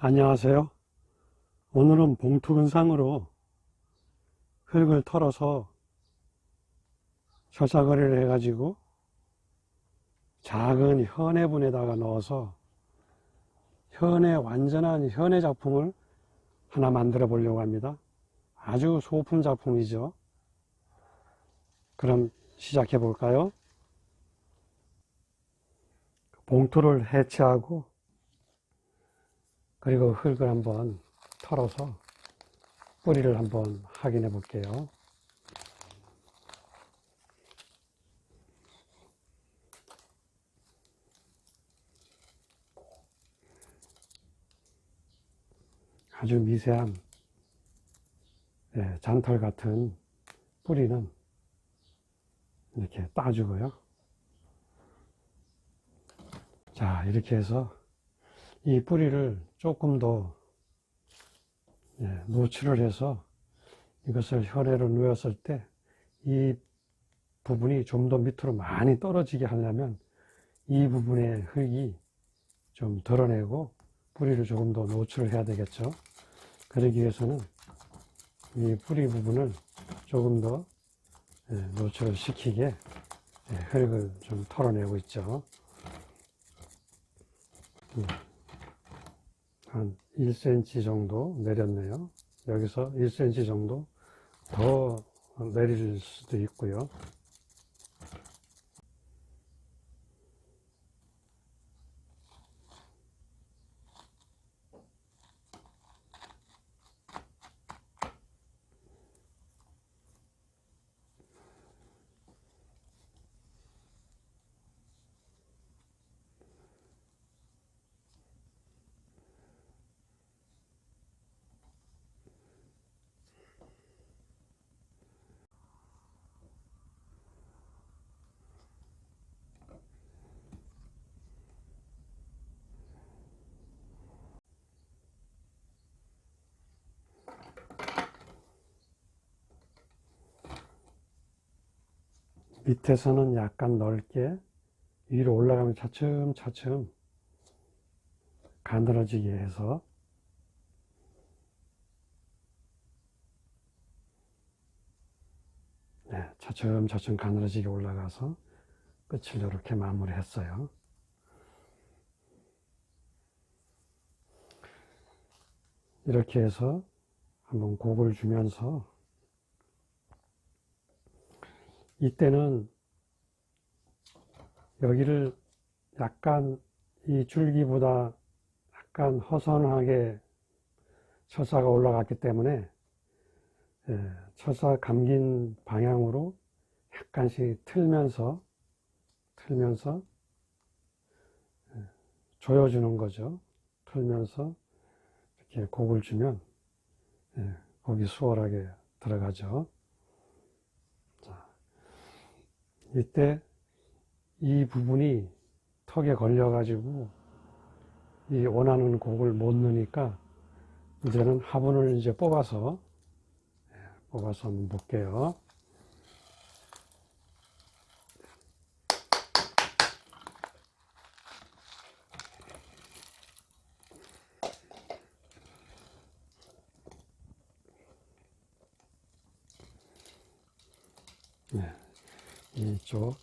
안녕하세요. 오늘은 봉투 근상으로 흙을 털어서 철사거리를 해 가지고 작은 현해분에다가 넣어서 현해 완전한 현해 작품을 하나 만들어 보려고 합니다. 아주 소품 작품이죠. 그럼 시작해 볼까요? 봉투를 해체하고 그리고 흙을 한번 털어서 뿌리를 한번 확인해 볼게요. 아주 미세한 예, 잔털 같은 뿌리는 이렇게 따주고요. 자, 이렇게 해서 이 뿌리를 조금 더 예, 노출을 해서 이것을 혈액으로 누였을 때 이 부분이 좀 더 밑으로 많이 떨어지게 하려면 이 부분의 흙이 좀 덜어내고 뿌리를 조금 더 노출을 해야 되겠죠. 그러기 위해서는 이 뿌리 부분을 조금 더 예, 노출을 시키게 예, 흙을 좀 털어내고 있죠. 음. 한 1cm 정도 내렸네요. 여기서 1cm 정도 더 내릴 수도 있고요. 밑에서는 약간 넓게 위로 올라가면 차츰차츰 가늘어지게 해서 네, 차츰차츰 가늘어지게 올라가서 끝을 이렇게 마무리했어요. 이렇게 해서 한번 곡을 주면서 이때는 여기를 약간 이 줄기보다 약간 허선하게 철사가 올라갔기 때문에 예, 철사 감긴 방향으로 약간씩 틀면서 틀면서 예, 조여주는 거죠. 틀면서 이렇게 곡을 주면 예, 곡이 수월하게 들어가죠. 이때 이 부분이 턱에 걸려 가지고 이 원하는 곡을 못 넣으니까 이제는 화분을 이제 뽑아서 예, 뽑아서 한번 볼게요. 네, 이쪽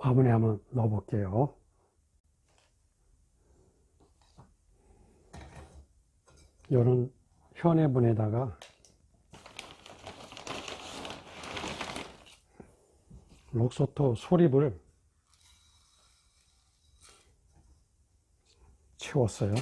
화분에 한번 넣어 볼게요. 요런 현해분에다가 록소토 소립을 채웠어요.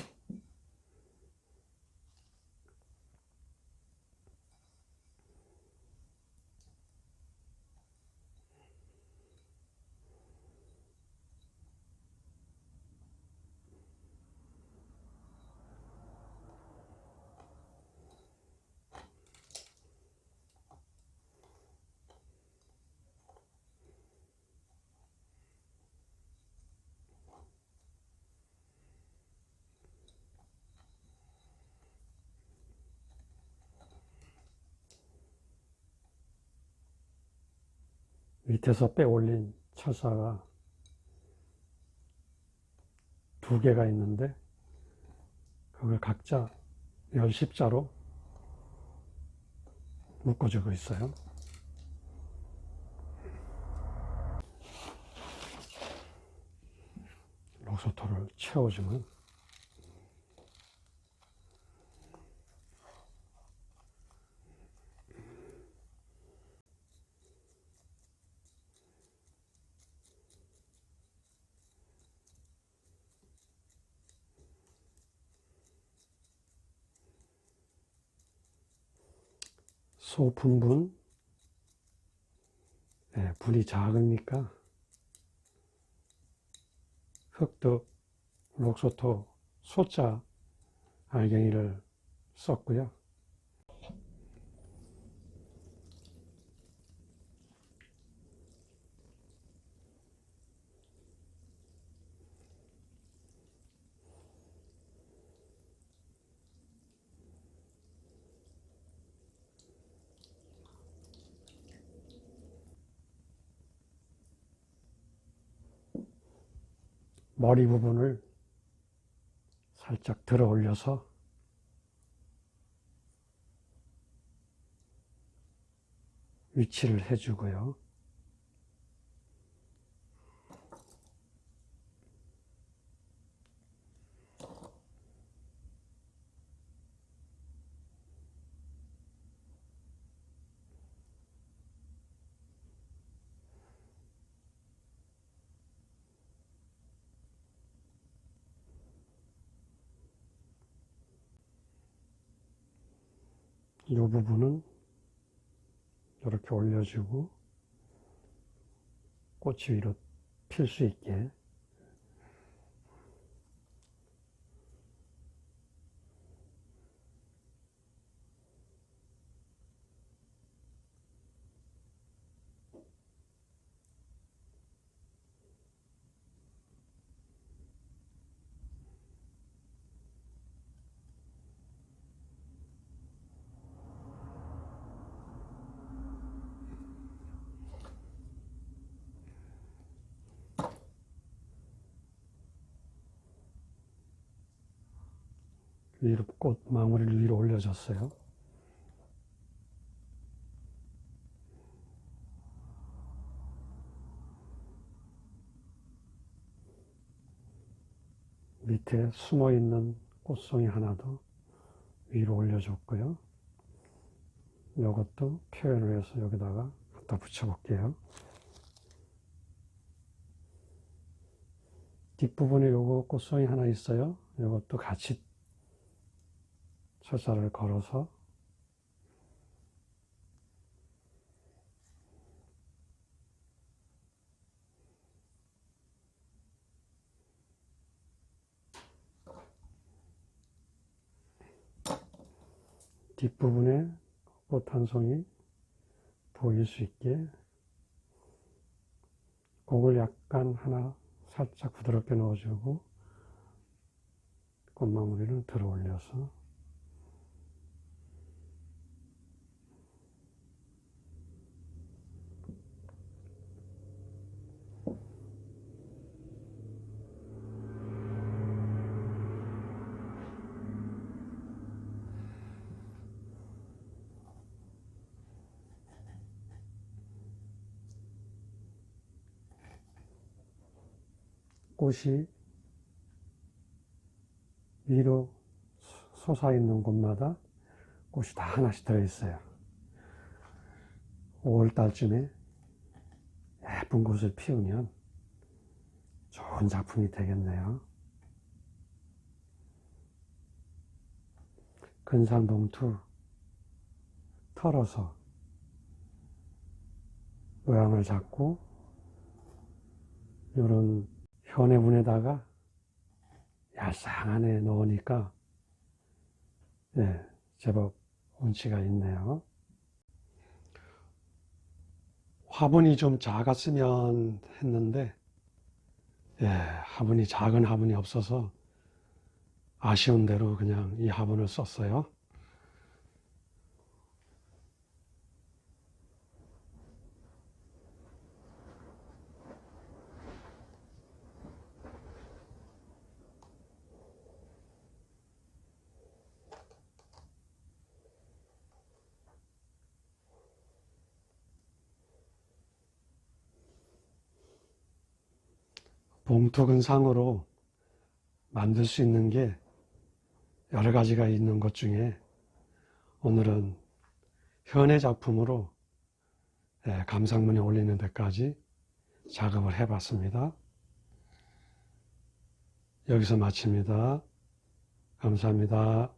밑에서 빼 올린 철사가 두 개가 있는데 그걸 각자 열 십자로 묶어주고 있어요. 록소토를 채워주면 소분분 네, 분이 작으니까 흑득 록소토 소자 알갱이를 썼고요. 머리 부분을 살짝 들어 올려서 위치를 해주고요. 이 부분은 이렇게 올려주고 꽃이 위로 필 수 있게 위로 꽃 마무리를 위로 올려줬어요. 밑에 숨어 있는 꽃송이 하나도 위로 올려줬고요. 이것도 표현을 해서 여기다가 갖다 붙여볼게요. 뒷부분에 요거 꽃송이 하나 있어요. 이것도 같이 철사를 걸어서 뒷부분에 꽃 한 송이 보일 수 있게 그걸 약간 하나 살짝 부드럽게 넣어주고 꽃마무리를 들어 올려서 꽃이 위로 솟아있는 곳마다 꽃이 다 하나씩 들어있어요. 5월달쯤에 예쁜 꽃을 피우면 좋은 작품이 되겠네요. 근산봉투 털어서 모양을 잡고 이런 현해분에다가 얄쌍 안에 넣으니까 예, 제법 운치가 있네요. 화분이 좀 작았으면 했는데 예, 화분이 작은 화분이 없어서 아쉬운 대로 그냥 이 화분을 썼어요. 봉투근상으로 만들 수 있는 게 여러 가지가 있는 것 중에 오늘은 현의 작품으로 예, 감상문에 올리는 데까지 작업을 해봤습니다. 여기서 마칩니다. 감사합니다.